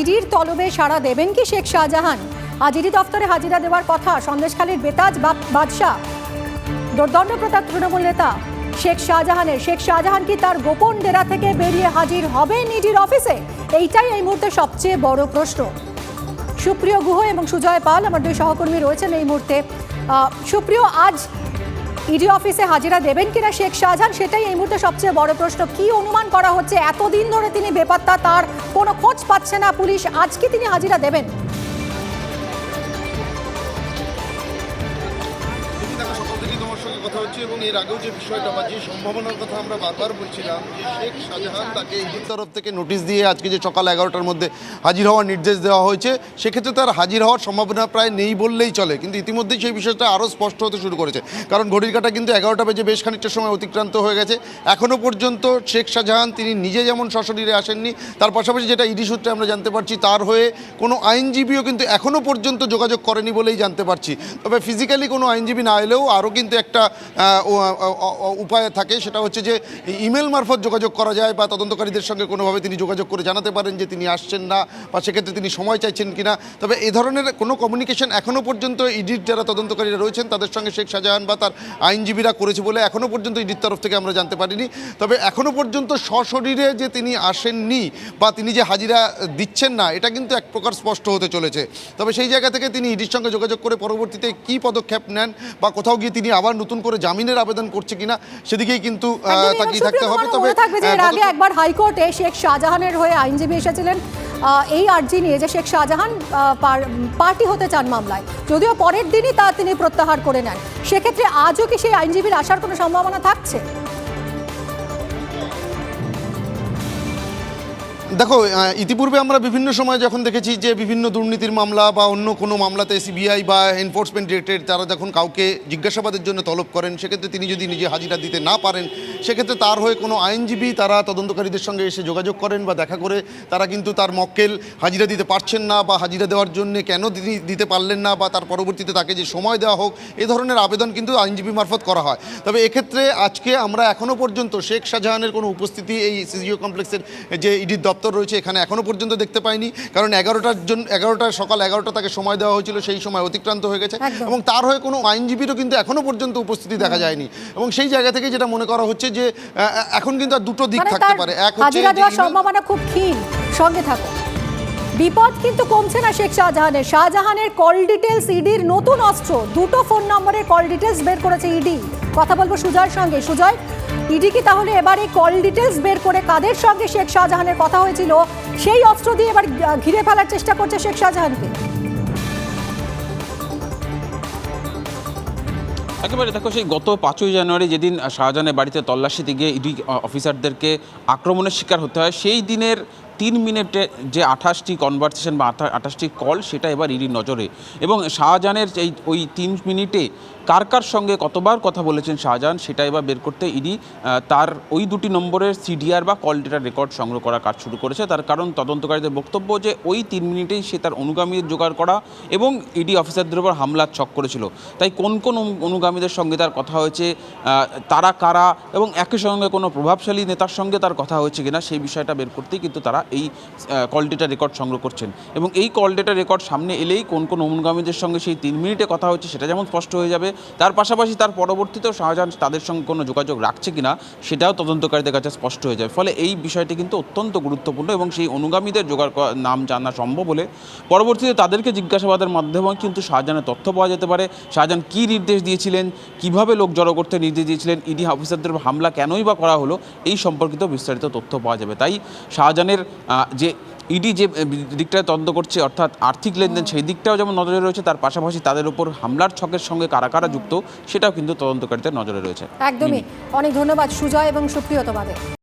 ইডির তলবে সাড়া দেবেন কি শেখ শাহজাহান? আজ ইডি দফতরে হাজিরা দেওয়ার কথা, সন্দেশখালীর বেতাজ বাদশাহ। দুর্দণ্ড প্রতাপ তৃণমূল নেতা শেখ শাহজাহানের। শেখ শাহজাহান কি তার গোপন ডেরা থেকে বেরিয়ে হাজির হবেন ইডির অফিসে? এইটাই এই মুহূর্তে সবচেয়ে বড় প্রশ্ন। সুপ্রিয় গুহ এবং সুজয় পাল, আমার দুই সহকর্মী রয়েছেন এই মুহূর্তে। সুপ্রিয়, আজ ইডি অফিসে হাজিরা দেবেন কিনা শেখ শাহজাহান সেটাই এই মুহূর্তে সবচেয়ে বড় প্রশ্ন। কি অনুমান করা হচ্ছে? এতদিন ধরে তিনি বেপাত্তা, তার কোনো খোঁজ পাচ্ছে না পুলিশ। আজকে তিনি হাজিরা দেবেন। কথা হচ্ছে এবং এর আগেও যে বিষয়টা বা যে সম্ভাবনার কথা আমরা বারবার বলছিলাম, যে শেখ শাহজাহান তাকে ইডির তরফ থেকে নোটিশ দিয়ে আজকে যে সকাল এগারোটার মধ্যে হাজির হওয়ার নির্দেশ দেওয়া হয়েছে, সেক্ষেত্রে তার হাজির হওয়ার সম্ভাবনা প্রায় নেই বললেই চলে। কিন্তু ইতিমধ্যেই সেই বিষয়টা আরও স্পষ্ট হতে শুরু করেছে। কারণ ঘড়ির কাটা কিন্তু এগারোটা বেজে বেশ খানিকটা সময় অতিক্রান্ত হয়ে গেছে। এখনও পর্যন্ত শেখ শাহজাহান তিনি নিজে যেমন সশরীরে আসেননি, তার পাশাপাশি যেটা ইডি সূত্রে আমরা জানতে পারছি, তার হয়ে কোনো আইনজীবীও কিন্তু এখনও পর্যন্ত যোগাযোগ করেনি বলেই জানতে পারছি। তবে ফিজিক্যালি কোনো আইনজীবী না এলেও আরও কিন্তু একটা উপায় থাকে, সেটা হচ্ছে যে ইমেল মারফত যোগাযোগ করা যায় বা তদন্তকারীদের সঙ্গে কোনোভাবে তিনি যোগাযোগ করে জানাতে পারেন যে তিনি আসছেন না বা সেক্ষেত্রে তিনি সময় চাইছেন কিনা। তবে এ ধরনের কোনো কমিউনিকেশন এখনও পর্যন্ত ইডির যারা তদন্তকারীরা রয়েছেন, তাদের সঙ্গে শেখ শাহজাহান বা তার আইনজীবীরা করেছে বলে এখনও পর্যন্ত ইডির তরফ থেকে আমরা জানতে পারিনি। তবে এখনও পর্যন্ত সশরীরে যে তিনি আসেননি বা তিনি যে হাজিরা দিচ্ছেন না, এটা কিন্তু এক প্রকার স্পষ্ট হতে চলেছে। তবে সেই জায়গা থেকে তিনি ইডির সঙ্গে যোগাযোগ করে পরবর্তীতে কি পদক্ষেপ নেন বা কোথাও গিয়ে তিনি আবার নতুন করে জামিনের আবেদন করছে কিনা সেদিকেই কিন্তু তাকিয়ে থাকতে হবে। তবে এর আগে একবার হাইকোর্টে শেখ শাহজাহানের হয়ে আইনজীবী এসেছিলেন। আহ, এই আর্জি নিয়ে যে শেখ শাহজাহান পার্টি হতে চান মামলায় যদিও পরের দিনই তা তিনি প্রত্যাহার করে নেন। সেক্ষেত্রে আজও কি সেই আইনজীবীর আসার কোনো সম্ভাবনা থাকছে? দেখো ইতিপূর্বে আমরা বিভিন্ন সময় যখন দেখেছি যে বিভিন্ন দুর্নীতির মামলা বা অন্য কোনো মামলাতে সিবিআই বা এনফোর্সমেন্ট ডিরেক্টরেট তারা যখন কাউকে জিজ্ঞাসাবাদের জন্য তলব করেন, সেক্ষেত্রে তিনি যদি নিজে হাজিরা দিতে না পারেন, সেক্ষেত্রে তার হয়ে কোনো আইনজীবী তারা তদন্তকারীদের সঙ্গে এসে যোগাযোগ করেন বা দেখা করে তারা কিন্তু তার মক্কেল হাজিরা দিতে পারছেন না বা হাজিরা দেওয়ার জন্য কেন তিনি দিতে পারলেন না বা তার পরবর্তীতে তাকে যে সময় দেওয়া হোক, এ ধরনের আবেদন কিন্তু আইনজীবী মারফত করা হয়। তবে এক্ষেত্রে আজকে আমরা এখনও পর্যন্ত শেখ শাহজাহানের কোনো উপস্থিতি এই সিজিও কমপ্লেক্সের যে ইডির দপ্তর রয়েছে এখানে এখনও পর্যন্ত দেখতে পাইনি। কারণ এগারোটার জন্য এগারোটা সকাল এগারোটা তাকে সময় দেওয়া হয়েছিল সেই সময় অতিক্রান্ত হয়ে গেছে। এবং তার হয়ে কোনো আইনজীবীরও কিন্তু এখনও পর্যন্ত উপস্থিতি দেখা যায়নি। এবং সেই জায়গা থেকে যেটা মনে করা হচ্ছে যে এখন কিন্তু আর দুটো দিক মানে থাকতে পারে। এক হচ্ছে সম্ভাবনা খুব ক্ষীণ। সঙ্গে থাকো। বিপদ কিন্তু কমছে না শেখ শাহজাহানের। শাহজাহানের কল ডিটেলস ইডির নতুন অস্ত্র। দুটো ফোন নম্বরের কল ডিটেলস বের করেছে ইডি। কথা বলব সুজয়ের সঙ্গে। সুজয় ইডি কি তাহলে এবার এই কল ডিটেলস বের করে কাদের সঙ্গে শেখ শাহজাহানের কথা হয়েছিল? সেই অস্ত্র দিয়ে এবার ঘিরে ফেলার চেষ্টা করছে শেখ শাহজাহানকে। একেবারে দেখো, সেই গত পাঁচই জানুয়ারি যেদিন শাহজাহানের বাড়িতে তল্লাশিতে গিয়ে ইডি অফিসারদেরকে আক্রমণের শিকার হতে হয়, সেই দিনের তিন মিনিটে যে আঠাশটি কনভারসেশন বা আঠাশটি কল সেটা এবার ইডির নজরে। এবং শাহজাহানের এই ওই তিন মিনিটে কার কার সঙ্গে কতবার কথা বলেছেন শাহজাহান, সেটা এবার বের করতে ইডি তার ওই দুটি নম্বরের সিডিআর বা কল ডেটার রেকর্ড সংগ্রহ করার কাজ শুরু করেছে। তার কারণ তদন্তকারীদের বক্তব্য যে ওই তিন মিনিটেই সে তার অনুগামীদের জোগাড় করা এবং ইডি অফিসারদের উপর হামলার ছক করেছিল। তাই কোন কোন অনুগামীদের সঙ্গে তার কথা হয়েছে তারা কারা এবং একই সঙ্গে কোনো প্রভাবশালী নেতার সঙ্গে তার কথা হয়েছে কিনা, সেই বিষয়টা বের করতেই কিন্তু তারা এই কল ডেটা রেকর্ড সংগ্রহ করছেন। এবং এই কল ডেটা রেকর্ড সামনে এলেই কোন কোন অনুগামীদের সঙ্গে সেই তিন মিনিটে কথা হচ্ছে সেটা যেমন স্পষ্ট হয়ে যাবে তার পাশাপাশি তার পরবর্তীতেও শাহজাহান তাদের সঙ্গে কোনো যোগাযোগ রাখছে কিনা সেটাও তদন্তকারীদের কাছে স্পষ্ট হয়ে যায়। ফলে এই বিষয়টি কিন্তু অত্যন্ত গুরুত্বপূর্ণ এবং সেই অনুগামীদের জোগাড় নাম জানা সম্ভব হলে পরবর্তীতে তাদেরকে জিজ্ঞাসাবাদের মাধ্যমে কিন্তু শাহজাহানের তথ্য পাওয়া যেতে পারে। শাহজাহান কী নির্দেশ দিয়েছিলেন? কীভাবে লোক জড়ো করতে নির্দেশ দিয়েছিলেন? ইডি অফিসারদের হামলা কেনই বা করা হলো? এই সম্পর্কিত বিস্তারিত তথ্য পাওয়া যাবে। তাই শাহজাহানের যে ইডি যে দিকটা তদন্ত করছে অর্থাৎ আর্থিক লেনদেন সেই দিকটাও যেমন নজরে রয়েছে তার পাশাপাশি তাদের উপর হামলার ছকের সঙ্গে কারা কারা যুক্ত সেটাও কিন্তু তদন্তকারীদের নজরে রয়েছে। একদমই। অনেক ধন্যবাদ সুজয় এবং সুপ্রিয় তোমাদের